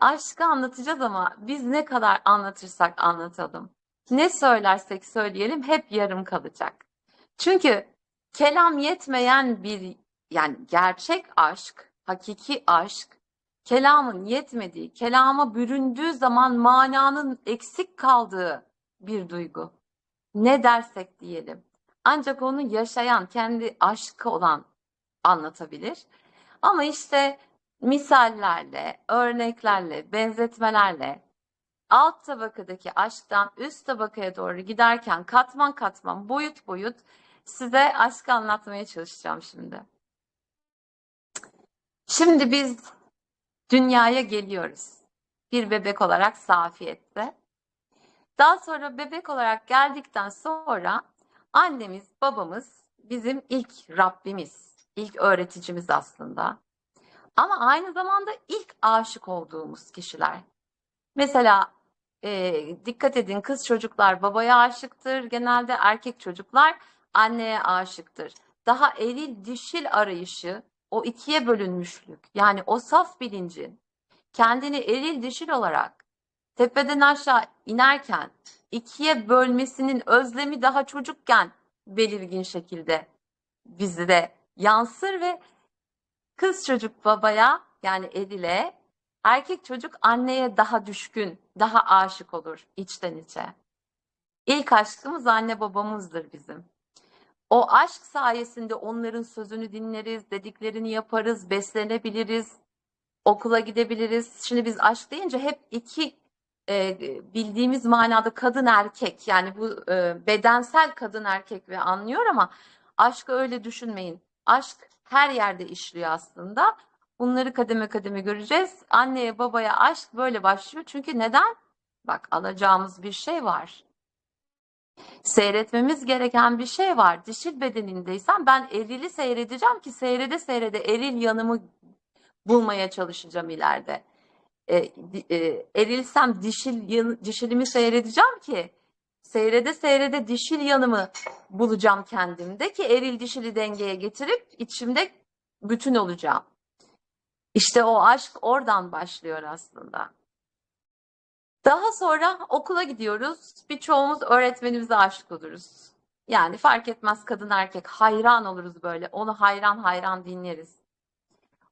aşkı anlatacağız ama biz ne kadar anlatırsak anlatalım. Ne söylersek söyleyelim hep yarım kalacak. Çünkü kelam yetmeyen bir yani gerçek aşk, hakiki aşk, kelamın yetmediği, kelama büründüğü zaman mananın eksik kaldığı bir duygu. Ne dersek diyelim. Ancak onu yaşayan, kendi aşkı olan anlatabilir. Ama işte misallerle, örneklerle, benzetmelerle alt tabakadaki aşktan üst tabakaya doğru giderken katman katman, boyut boyut size aşkı anlatmaya çalışacağım şimdi. Şimdi biz dünyaya geliyoruz. Bir bebek olarak Safiyet'te. Daha sonra bebek olarak geldikten sonra annemiz, babamız bizim ilk Rabbimiz, ilk öğreticimiz aslında. Ama aynı zamanda ilk aşık olduğumuz kişiler. Mesela e, dikkat edin kız çocuklar babaya aşıktır. Genelde erkek çocuklar anneye aşıktır. Daha eril dişil arayışı o ikiye bölünmüşlük. Yani o saf bilincin kendini eril dişil olarak tepeden aşağı inerken ikiye bölmesinin özlemi daha çocukken belirgin şekilde bizde yansır ve kız çocuk babaya yani Edil'e, erkek çocuk anneye daha düşkün, daha aşık olur içten içe. İlk aşkımız anne babamızdır bizim. O aşk sayesinde onların sözünü dinleriz, dediklerini yaparız, beslenebiliriz, okula gidebiliriz. Şimdi biz aşk deyince hep iki e, bildiğimiz manada kadın erkek yani bu e, bedensel kadın erkek ve anlıyor ama aşkı öyle düşünmeyin. Aşk her yerde işliyor aslında. Bunları kademe kademe göreceğiz. Anneye babaya aşk böyle başlıyor. Çünkü neden? Bak alacağımız bir şey var. Seyretmemiz gereken bir şey var. Dişil bedenindeysen ben erili seyredeceğim ki seyrede seyrede eril yanımı bulmaya çalışacağım ileride. E, e, erilsem dişil dişilimi seyredeceğim ki seyrede seyrede dişil yanımı bulacağım kendimde ki eril dişili dengeye getirip içimde bütün olacağım. İşte o aşk oradan başlıyor aslında. Daha sonra okula gidiyoruz. Birçoğumuz öğretmenimize aşık oluruz. Yani fark etmez kadın erkek hayran oluruz böyle. Onu hayran hayran dinleriz.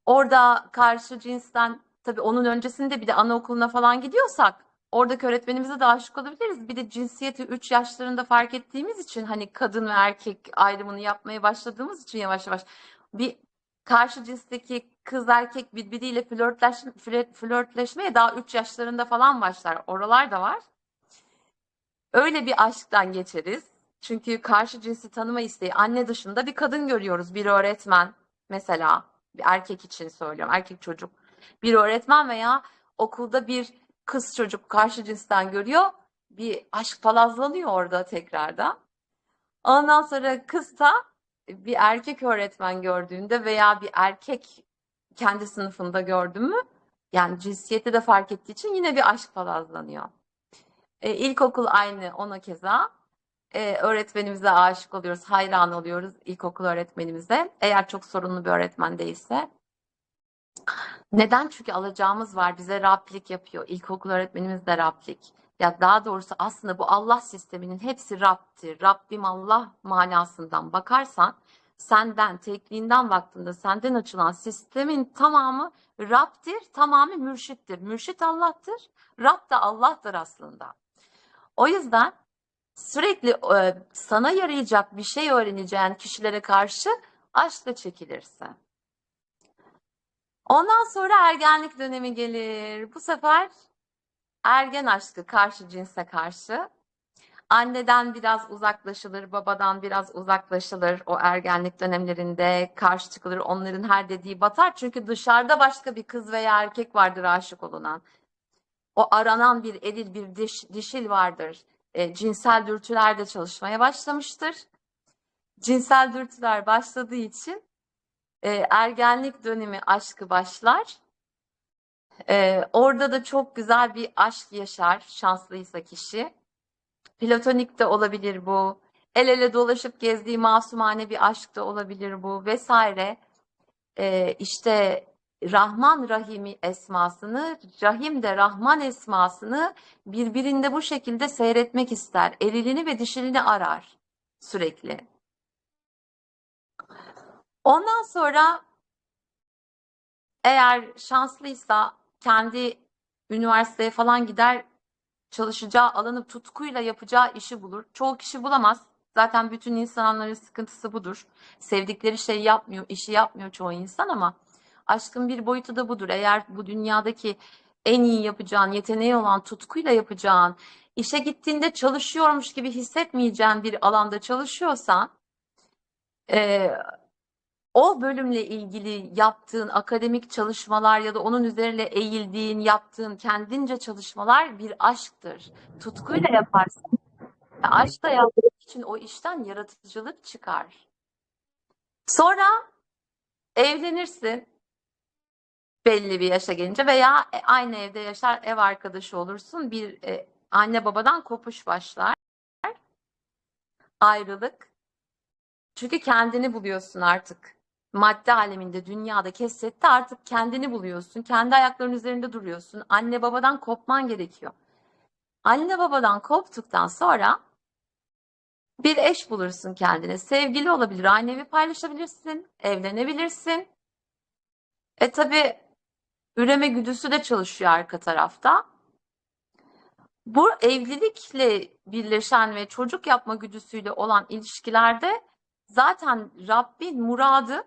Orada karşı cinsten tabii onun öncesinde bir de anaokuluna falan gidiyorsak oradaki öğretmenimize de aşık olabiliriz. Bir de cinsiyeti 3 yaşlarında fark ettiğimiz için hani kadın ve erkek ayrımını yapmaya başladığımız için yavaş yavaş bir karşı cinsteki kız erkek birbiriyle flörtleş, flörtleşmeye daha 3 yaşlarında falan başlar. Oralar da var. Öyle bir aşktan geçeriz. Çünkü karşı cinsi tanıma isteği anne dışında bir kadın görüyoruz. Bir öğretmen mesela bir erkek için söylüyorum. Erkek çocuk. Bir öğretmen veya okulda bir kız çocuk karşı cinsten görüyor. Bir aşk palazlanıyor orada tekrardan. Ondan sonra kız da bir erkek öğretmen gördüğünde veya bir erkek kendi sınıfında gördü mü yani cinsiyeti de fark ettiği için yine bir aşk palazlanıyor. E, ilkokul aynı ona keza. E, öğretmenimize aşık oluyoruz, hayran oluyoruz ilkokul öğretmenimize. Eğer çok sorunlu bir öğretmen değilse. Neden? Çünkü alacağımız var. Bize Rablik yapıyor. İlkokul öğretmenimiz de Rablik. Ya daha doğrusu aslında bu Allah sisteminin hepsi Rab'tir. Rabbim Allah manasından bakarsan senden, tekliğinden baktığında senden açılan sistemin tamamı Rab'dir, tamamı mürşittir. Mürşit Allah'tır, Rab da Allah'tır aslında. O yüzden sürekli e, sana yarayacak bir şey öğreneceğin kişilere karşı aşkla çekilirsin. Ondan sonra ergenlik dönemi gelir. Bu sefer ergen aşkı karşı cinse karşı. Anneden biraz uzaklaşılır, babadan biraz uzaklaşılır o ergenlik dönemlerinde karşı çıkılır. Onların her dediği batar. Çünkü dışarıda başka bir kız veya erkek vardır aşık olunan. O aranan bir eril, bir diş, dişil vardır. E, cinsel dürtüler de çalışmaya başlamıştır. Cinsel dürtüler başladığı için e, ergenlik dönemi aşkı başlar. E, orada da çok güzel bir aşk yaşar şanslıysa kişi. Platonik de olabilir bu. El ele dolaşıp gezdiği masumane bir aşk da olabilir bu vesaire. E, işte Rahman Rahimi esmasını, Rahim de Rahman esmasını birbirinde bu şekilde seyretmek ister. Erilini ve dişilini arar sürekli. Ondan sonra eğer şanslıysa kendi üniversiteye falan gider çalışacağı alanı tutkuyla yapacağı işi bulur. Çoğu kişi bulamaz. Zaten bütün insanların sıkıntısı budur. Sevdikleri şeyi yapmıyor, işi yapmıyor çoğu insan ama aşkın bir boyutu da budur. Eğer bu dünyadaki en iyi yapacağın, yeteneği olan tutkuyla yapacağın, işe gittiğinde çalışıyormuş gibi hissetmeyeceğin bir alanda çalışıyorsan, o bölümle ilgili yaptığın akademik çalışmalar ya da onun üzerine eğildiğin, yaptığın kendince çalışmalar bir aşktır. Tutkuyla yaparsın. Aşkla yapmak için o işten yaratıcılık çıkar. Sonra evlenirsin belli bir yaşa gelince veya e, aynı evde yaşar ev arkadaşı olursun. Bir e, anne babadan kopuş başlar. Ayrılık. Çünkü kendini buluyorsun artık. Madde aleminde, dünyada, kesette artık kendini buluyorsun. Kendi ayaklarının üzerinde duruyorsun. Anne babadan kopman gerekiyor. Anne babadan koptuktan sonra bir eş bulursun kendine. Sevgili olabilir, aynı evi paylaşabilirsin, evlenebilirsin. E tabi üreme güdüsü de çalışıyor arka tarafta. Bu evlilikle birleşen ve çocuk yapma güdüsüyle olan ilişkilerde zaten Rabbin muradı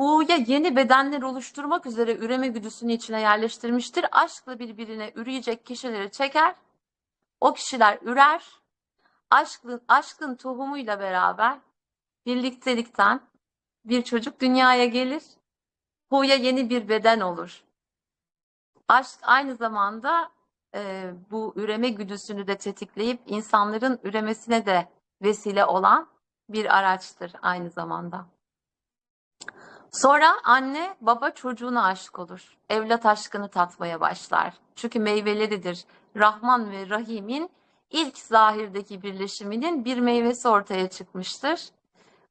Hu'ya yeni bedenler oluşturmak üzere üreme güdüsünü içine yerleştirmiştir. Aşkla birbirine üreyecek kişileri çeker. O kişiler ürer. Aşkın, aşkın tohumuyla beraber birliktelikten bir çocuk dünyaya gelir. Hu'ya yeni bir beden olur. Aşk aynı zamanda e, bu üreme güdüsünü de tetikleyip insanların üremesine de vesile olan bir araçtır aynı zamanda. Sonra anne baba çocuğuna aşık olur. Evlat aşkını tatmaya başlar. Çünkü meyveleridir. Rahman ve Rahim'in ilk zahirdeki birleşiminin bir meyvesi ortaya çıkmıştır.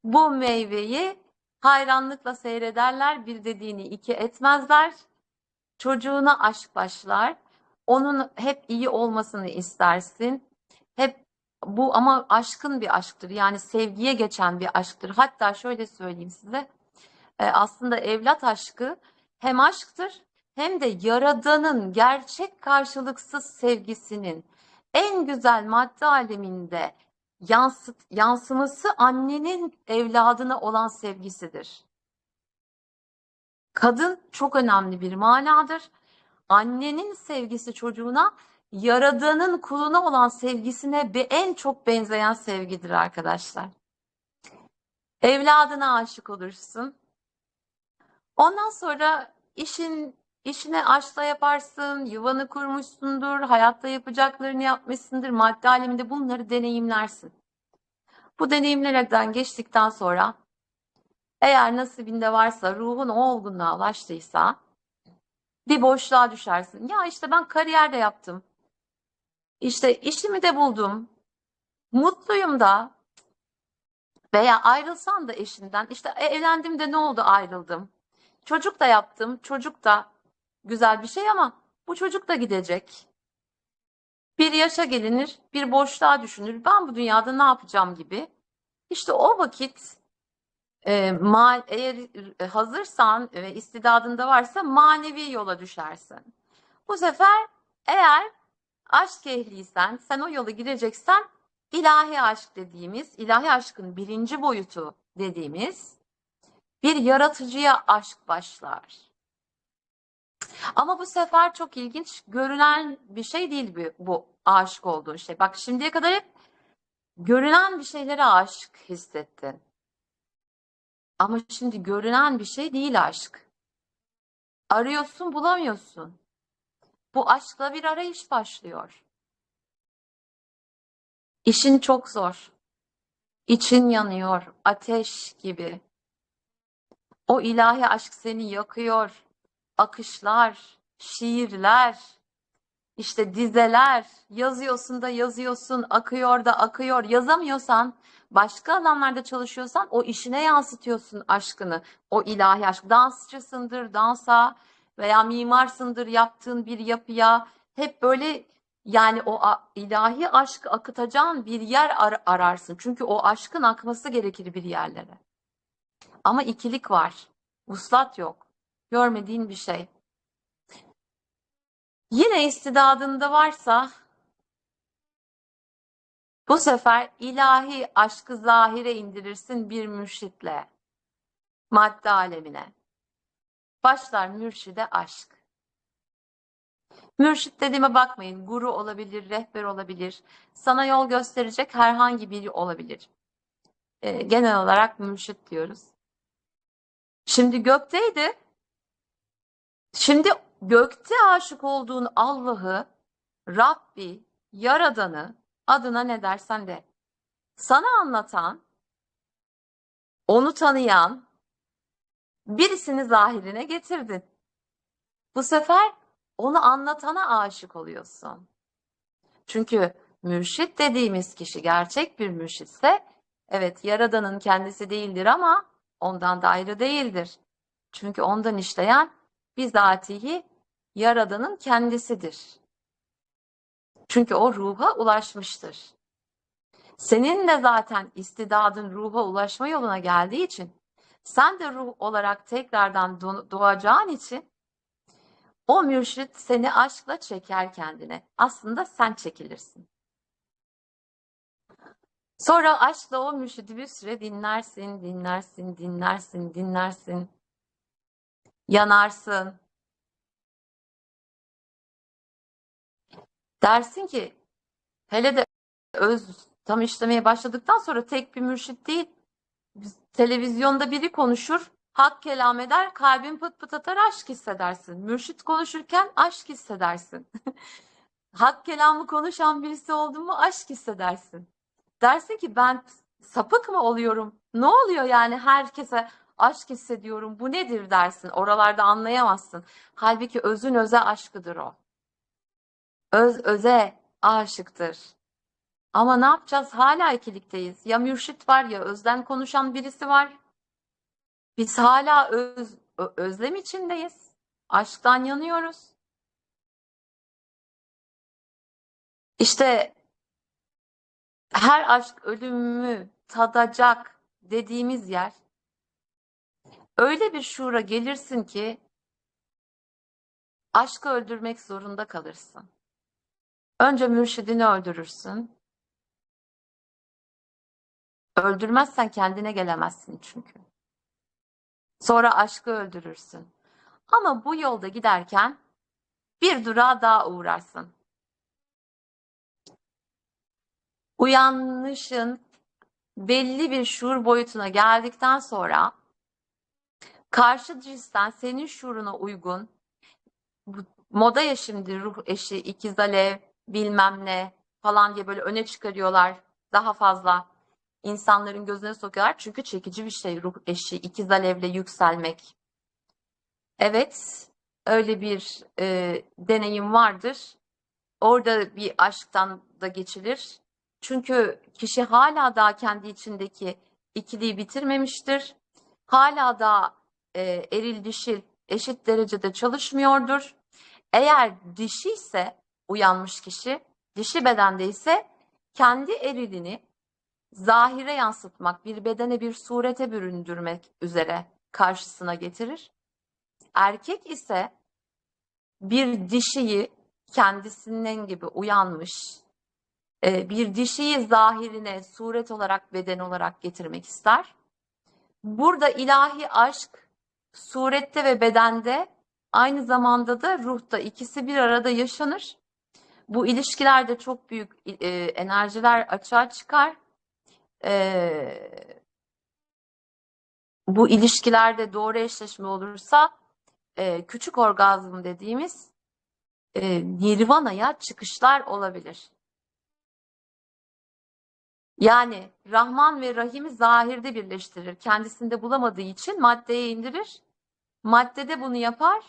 Bu meyveyi hayranlıkla seyrederler, bir dediğini iki etmezler. Çocuğuna aşk başlar. Onun hep iyi olmasını istersin. Hep bu ama aşkın bir aşktır. Yani sevgiye geçen bir aşktır. Hatta şöyle söyleyeyim size. E, aslında evlat aşkı hem aşktır hem de Yaradan'ın gerçek karşılıksız sevgisinin en güzel madde aleminde yansıt, yansıması annenin evladına olan sevgisidir. Kadın çok önemli bir manadır. Annenin sevgisi çocuğuna Yaradan'ın kuluna olan sevgisine en çok benzeyen sevgidir arkadaşlar. Evladına aşık olursun. Ondan sonra işin işine aşkla yaparsın, yuvanı kurmuşsundur, hayatta yapacaklarını yapmışsındır, madde aleminde bunları deneyimlersin. Bu deneyimlerden geçtikten sonra eğer nasibinde varsa, ruhun o olgunluğa ulaştıysa bir boşluğa düşersin. Ya işte ben kariyerde yaptım. İşte işimi de buldum. Mutluyum da. Veya ayrılsan da eşinden. İşte evlendim de ne oldu ayrıldım. Çocuk da yaptım. Çocuk da güzel bir şey ama bu çocuk da gidecek. Bir yaşa gelinir, bir boşluğa düşünür. Ben bu dünyada ne yapacağım gibi. İşte o vakit e, mal, eğer e, hazırsan ve istidadında varsa manevi yola düşersin. Bu sefer eğer aşk ehliysen, sen o yolu gireceksen ilahi aşk dediğimiz, ilahi aşkın birinci boyutu dediğimiz bir yaratıcıya aşk başlar. Ama bu sefer çok ilginç görünen bir şey değil bu, bu aşık olduğun şey. Bak şimdiye kadar hep görünen bir şeylere aşık hissettin. Ama şimdi görünen bir şey değil aşk. Arıyorsun bulamıyorsun. Bu aşkla bir arayış başlıyor. İşin çok zor. İçin yanıyor, ateş gibi. O ilahi aşk seni yakıyor. Akışlar, şiirler, işte dizeler, yazıyorsun da yazıyorsun, akıyor da akıyor. Yazamıyorsan, başka alanlarda çalışıyorsan o işine yansıtıyorsun aşkını, o ilahi aşk. Dansçısındır, dansa veya mimarsındır yaptığın bir yapıya hep böyle yani o ilahi aşkı akıtacağın bir yer ar- ararsın. Çünkü o aşkın akması gerekir bir yerlere. Ama ikilik var. Vuslat yok. Görmediğin bir şey. Yine istidadında varsa bu sefer ilahi aşkı zahire indirirsin bir mürşitle. Madde alemine. Başlar mürşide aşk. Mürşit dediğime bakmayın. Guru olabilir, rehber olabilir. Sana yol gösterecek herhangi biri olabilir. Ee, genel olarak mürşit diyoruz. Şimdi gökteydi. Şimdi gökte aşık olduğun Allah'ı, Rabbi, Yaradan'ı, adına ne dersen de, sana anlatan, onu tanıyan birisini zahirine getirdin. Bu sefer onu anlatana aşık oluyorsun. Çünkü mürşit dediğimiz kişi gerçek bir mürşitse, evet Yaradan'ın kendisi değildir ama ondan da ayrı değildir. Çünkü ondan işleyen bizatihi Yaradan'ın kendisidir. Çünkü o ruha ulaşmıştır. Senin de zaten istidadın ruha ulaşma yoluna geldiği için, sen de ruh olarak tekrardan doğ- doğacağın için o mürşit seni aşkla çeker kendine. Aslında sen çekilirsin. Sonra aşkla o mürşidi bir süre dinlersin, dinlersin, dinlersin, dinlersin. Yanarsın. Dersin ki hele de öz tam işlemeye başladıktan sonra tek bir mürşit değil, televizyonda biri konuşur, hak kelam eder, kalbin pıt pıt atar, aşk hissedersin. Mürşit konuşurken aşk hissedersin. Hak kelamı konuşan birisi oldun mu aşk hissedersin. Dersin ki ben sapık mı oluyorum? Ne oluyor yani herkese aşk hissediyorum. Bu nedir dersin. Oralarda anlayamazsın. Halbuki özün öze aşkıdır o. Öz öze aşıktır. Ama ne yapacağız? Hala ikilikteyiz. Ya mürşit var ya özden konuşan birisi var. Biz hala öz, özlem içindeyiz. Aşktan yanıyoruz. İşte her aşk ölümü tadacak dediğimiz yer öyle bir şuura gelirsin ki aşkı öldürmek zorunda kalırsın. Önce mürşidini öldürürsün. Öldürmezsen kendine gelemezsin çünkü. Sonra aşkı öldürürsün. Ama bu yolda giderken bir durağa daha uğrarsın. Uyanışın belli bir şuur boyutuna geldikten sonra karşı cinsten senin şuuruna uygun moda ya şimdi ruh eşi, ikiz alev, bilmem ne falan diye böyle öne çıkarıyorlar. Daha fazla insanların gözüne sokuyorlar. Çünkü çekici bir şey ruh eşi, ikiz alevle yükselmek. Evet, öyle bir e, deneyim vardır. Orada bir aşktan da geçilir. Çünkü kişi hala daha kendi içindeki ikiliği bitirmemiştir. Hala da e, eril dişil eşit derecede çalışmıyordur. Eğer dişi ise uyanmış kişi, dişi bedende ise kendi erilini zahire yansıtmak, bir bedene bir surete büründürmek üzere karşısına getirir. Erkek ise bir dişiyi kendisinden gibi uyanmış, e, bir dişiyi zahirine suret olarak, beden olarak getirmek ister. Burada ilahi aşk surette ve bedende aynı zamanda da ruhta ikisi bir arada yaşanır. Bu ilişkilerde çok büyük e, enerjiler açığa çıkar. E, bu ilişkilerde doğru eşleşme olursa küçük orgazm dediğimiz e, nirvanaya çıkışlar olabilir. Yani Rahman ve Rahim'i zahirde birleştirir. Kendisinde bulamadığı için maddeye indirir. Maddede bunu yapar.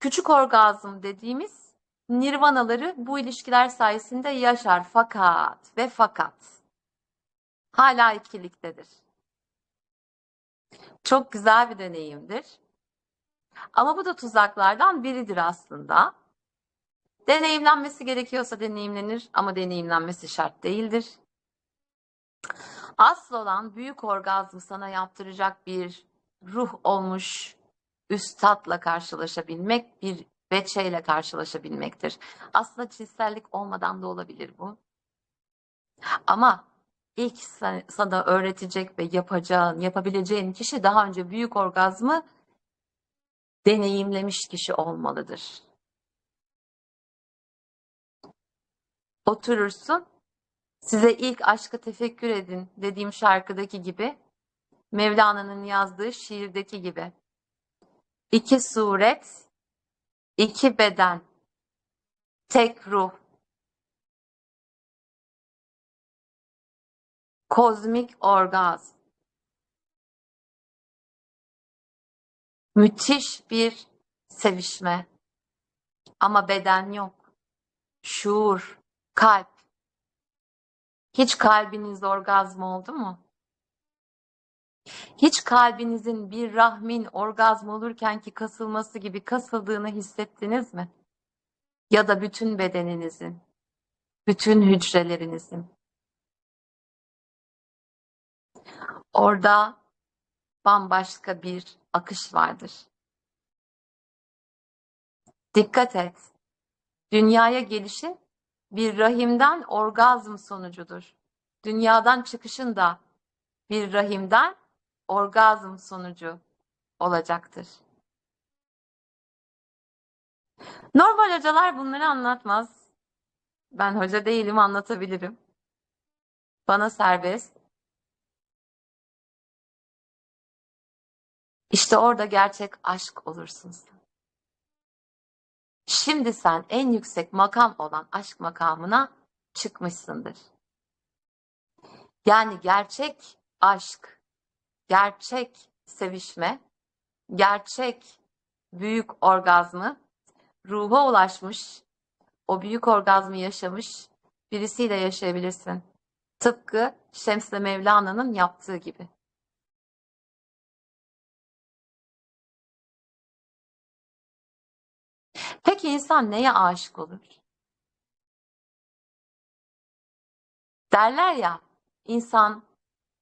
Küçük orgazm dediğimiz nirvanaları bu ilişkiler sayesinde yaşar fakat ve fakat hala ikiliktedir. Çok güzel bir deneyimdir. Ama bu da tuzaklardan biridir aslında. Deneyimlenmesi gerekiyorsa deneyimlenir ama deneyimlenmesi şart değildir. Asıl olan büyük orgazmı sana yaptıracak bir ruh olmuş üstadla karşılaşabilmek, bir veçeyle karşılaşabilmektir. Aslında cinsellik olmadan da olabilir bu. Ama ilk sa- sana öğretecek ve yapacağın, yapabileceğin kişi daha önce büyük orgazmı deneyimlemiş kişi olmalıdır. Oturursun, size ilk aşkı tefekkür edin dediğim şarkıdaki gibi, Mevlana'nın yazdığı şiirdeki gibi. İki suret, iki beden, tek ruh. Kozmik orgazm. Müthiş bir sevişme. Ama beden yok. Şuur, kalp. Hiç kalbiniz orgazm oldu mu? Hiç kalbinizin bir rahmin orgazm olurken ki kasılması gibi kasıldığını hissettiniz mi? Ya da bütün bedeninizin, bütün hücrelerinizin. Orada bambaşka bir akış vardır. Dikkat et. Dünyaya gelişin bir rahimden orgazm sonucudur. Dünyadan çıkışın da bir rahimden orgazm sonucu olacaktır. Normal hocalar bunları anlatmaz. Ben hoca değilim, anlatabilirim. Bana serbest. İşte orada gerçek aşk olursun sen. Şimdi sen en yüksek makam olan aşk makamına çıkmışsındır. Yani gerçek aşk, gerçek sevişme, gerçek büyük orgazmı ruha ulaşmış, o büyük orgazmı yaşamış birisiyle yaşayabilirsin. Tıpkı Şems-i Mevlana'nın yaptığı gibi. Peki insan neye aşık olur? Derler ya, insan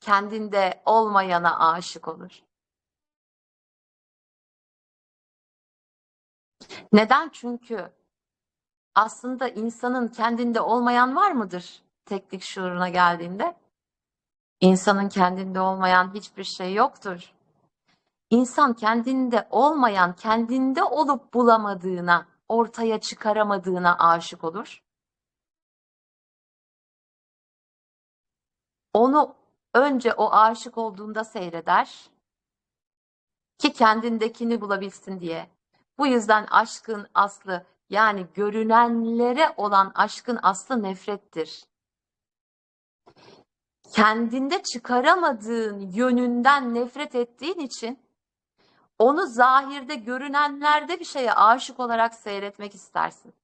kendinde olmayana aşık olur. Neden? Çünkü aslında insanın kendinde olmayan var mıdır teklik şuuruna geldiğinde? İnsanın kendinde olmayan hiçbir şey yoktur. İnsan kendinde olmayan, kendinde olup bulamadığına, ortaya çıkaramadığına aşık olur. Onu önce o aşık olduğunda seyreder ki kendindekini bulabilsin diye. Bu yüzden aşkın aslı yani görünenlere olan aşkın aslı nefrettir. Kendinde çıkaramadığın yönünden nefret ettiğin için onu zahirde görünenlerde bir şeye aşık olarak seyretmek istersin.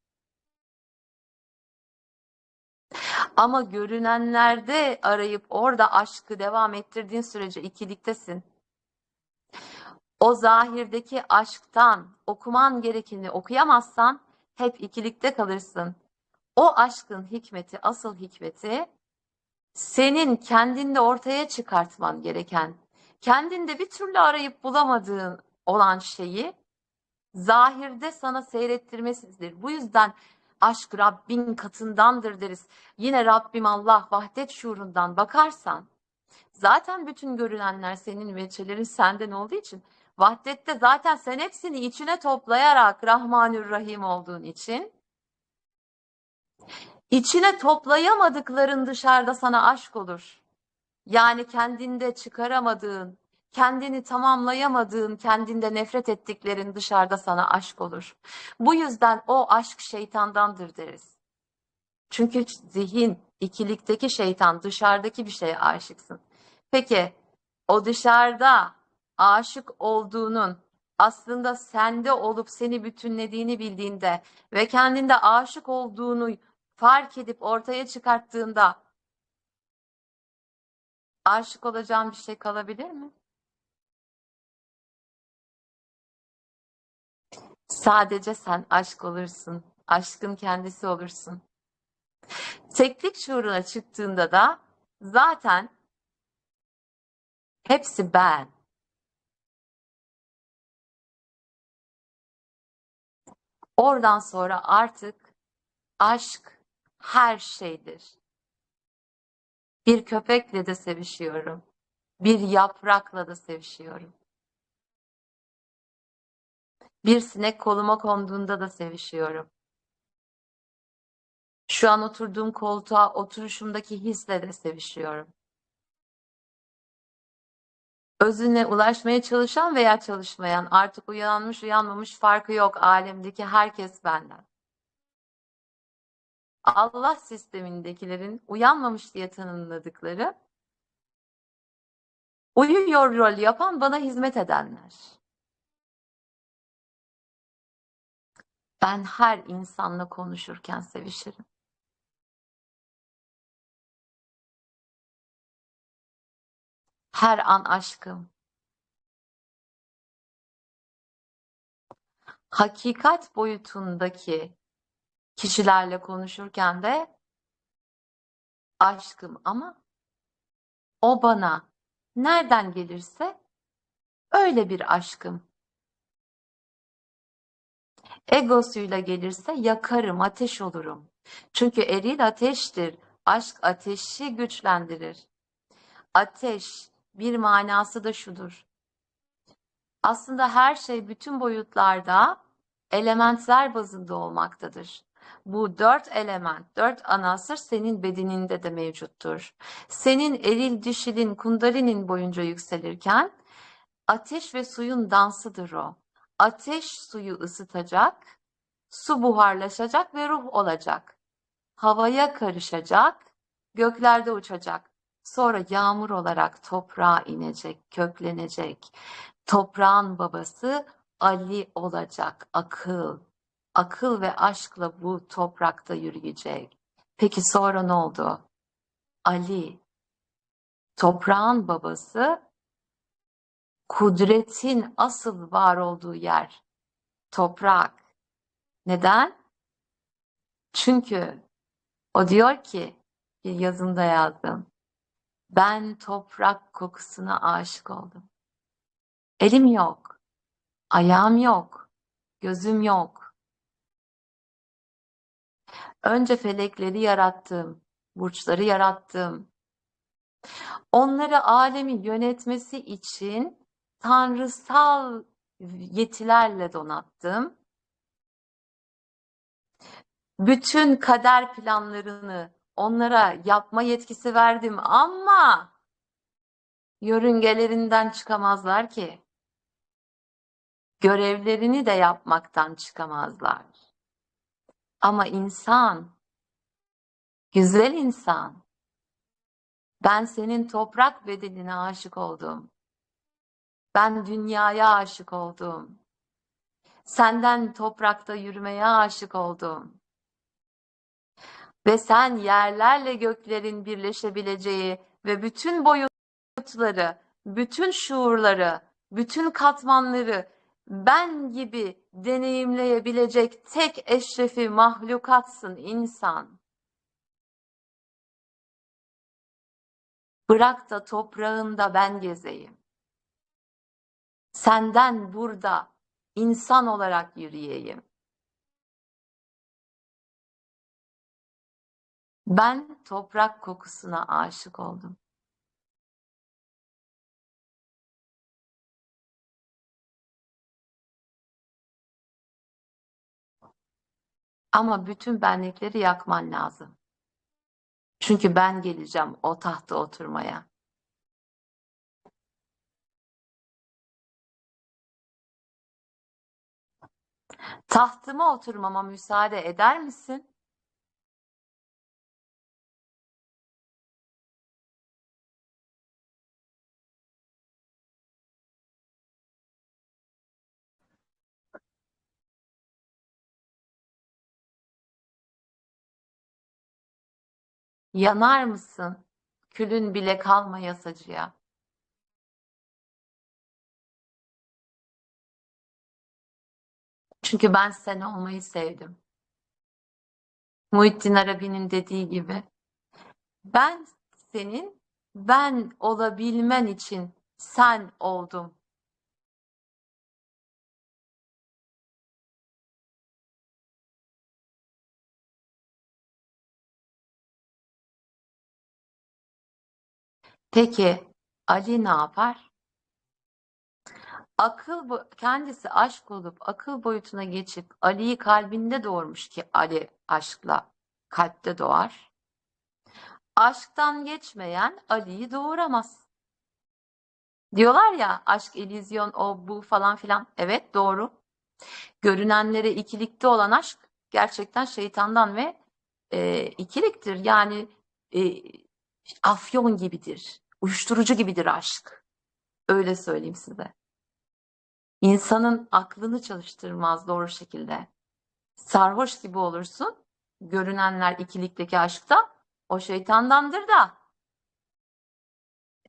Ama görünenlerde arayıp orada aşkı devam ettirdiğin sürece ikiliktesin. O zahirdeki aşktan okuman gerekeni okuyamazsan hep ikilikte kalırsın. O aşkın hikmeti, asıl hikmeti senin kendinde ortaya çıkartman gereken, kendinde bir türlü arayıp bulamadığın olan şeyi zahirde sana seyrettirmesidir. Bu yüzden aşk Rabbin katındandır deriz. Yine Rabbim Allah vahdet şuurundan bakarsan zaten bütün görünenler senin veçelerin senden olduğu için vahdette zaten sen hepsini içine toplayarak Rahmanür Rahim olduğun için içine toplayamadıkların dışarıda sana aşk olur. Yani kendinde çıkaramadığın, kendini tamamlayamadığın, kendinde nefret ettiklerin dışarıda sana aşk olur. Bu yüzden o aşk şeytandandır deriz. Çünkü zihin, ikilikteki şeytan, dışarıdaki bir şeye aşıksın. Peki o dışarıda aşık olduğunun aslında sende olup seni bütünlediğini bildiğinde ve kendinde aşık olduğunu fark edip ortaya çıkarttığında aşık olacağın bir şey kalabilir mi? Sadece sen aşk olursun. Aşkın kendisi olursun. Teklik şuuruna çıktığında da zaten hepsi ben. Oradan sonra artık aşk her şeydir. Bir köpekle de sevişiyorum. Bir yaprakla da sevişiyorum. Bir sinek koluma konduğunda da sevişiyorum. Şu an oturduğum koltuğa oturuşumdaki hisle de sevişiyorum. Özüne ulaşmaya çalışan veya çalışmayan, artık uyanmış uyanmamış farkı yok alemdeki herkes benden. Allah sistemindekilerin uyanmamış diye tanımladıkları uyuyor rol yapan bana hizmet edenler. Ben her insanla konuşurken sevişirim. Her an aşkım. Hakikat boyutundaki kişilerle konuşurken de aşkım ama o bana nereden gelirse öyle bir aşkım. Egosuyla gelirse yakarım, ateş olurum. Çünkü eril ateştir. Aşk ateşi güçlendirir. Ateş bir manası da şudur. Aslında her şey bütün boyutlarda elementler bazında olmaktadır. Bu dört element, dört anasır senin bedeninde de mevcuttur. Senin eril dişilin, kundalinin boyunca yükselirken ateş ve suyun dansıdır o. Ateş suyu ısıtacak, su buharlaşacak ve ruh olacak. Havaya karışacak, göklerde uçacak. Sonra yağmur olarak toprağa inecek, köklenecek. Toprağın babası Ali olacak, akıl. Akıl ve aşkla bu toprakta yürüyecek. Peki sonra ne oldu? Ali, toprağın babası, kudretin asıl var olduğu yer, toprak. Neden? Çünkü o diyor ki, bir yazında yazdım, ben toprak kokusuna aşık oldum. Elim yok, ayağım yok, gözüm yok. Önce felekleri yarattım, burçları yarattım. Onları alemi yönetmesi için tanrısal yetilerle donattım. Bütün kader planlarını onlara yapma yetkisi verdim ama yörüngelerinden çıkamazlar ki. Görevlerini de yapmaktan çıkamazlar. Ama insan, güzel insan, ben senin toprak bedenine aşık oldum. Ben dünyaya aşık oldum. Senden toprakta yürümeye aşık oldum. Ve sen yerlerle göklerin birleşebileceği ve bütün boyutları, bütün şuurları, bütün katmanları ben gibi deneyimleyebilecek tek eşrefi mahlukatsın insan. Bırak da toprağında ben gezeyim. Senden burada insan olarak yürüyeyim. Ben toprak kokusuna aşık oldum. Ama bütün benlikleri yakman lazım. Çünkü ben geleceğim o tahta oturmaya. Tahtıma oturmama müsaade eder misin? Yanar mısın külün bile kalmayasıcıya? Çünkü ben sen olmayı sevdim. Muhittin Arabi'nin dediği gibi. Ben senin ben olabilmen için sen oldum. Peki Ali ne yapar? Akıl kendisi aşk olup akıl boyutuna geçip Ali'yi kalbinde doğurmuş ki Ali aşkla kalpte doğar. Aşktan geçmeyen Ali'yi doğuramaz. Diyorlar ya aşk, illüzyon, o bu falan filan. Evet doğru. Görünenlere ikilikte olan aşk gerçekten şeytandan ve e, ikiliktir. Yani e, afyon gibidir. Uyuşturucu gibidir aşk. Öyle söyleyeyim size. İnsanın aklını çalıştırmaz doğru şekilde. Sarhoş gibi olursun. Görünenler ikilikteki aşkta o şeytandandır da.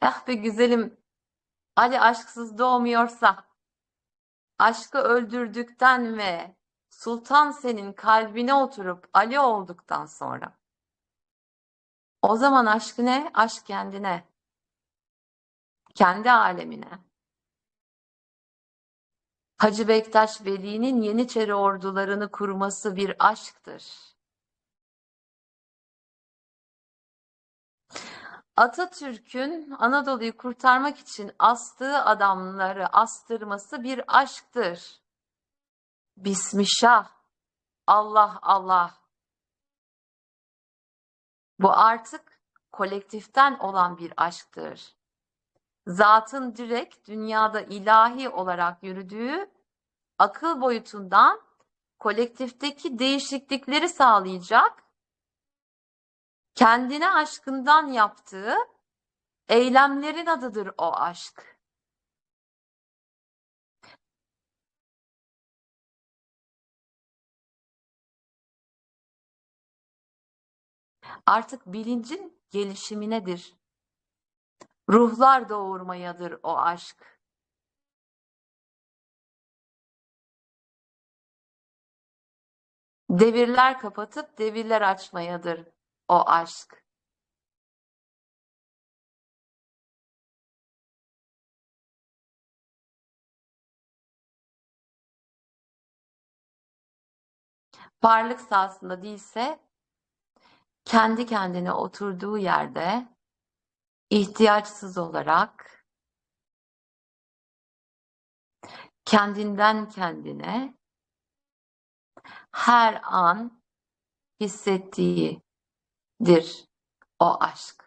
Ah be güzelim Ali aşksız doğmuyorsa aşkı öldürdükten ve sultan senin kalbine oturup Ali olduktan sonra o zaman aşk ne? Aşk kendine. Kendi alemine. Hacı Bektaş Veli'nin Yeniçeri ordularını kurması bir aşktır. Atatürk'ün Anadolu'yu kurtarmak için astığı adamları astırması bir aşktır. Bismillah. Allah Allah. Bu artık kolektiften olan bir aşktır. Zatın direkt dünyada ilahi olarak yürüdüğü akıl boyutundan kolektifteki değişiklikleri sağlayacak kendine aşkından yaptığı eylemlerin adıdır o aşk. Artık bilincin gelişiminedir. Ruhlar doğurmayadır o aşk. Devirler kapatıp devirler açmayadır o aşk. Varlık sahasında değilse kendi kendine oturduğu yerde ihtiyaçsız olarak kendinden kendine her an hissettiğidir o aşk.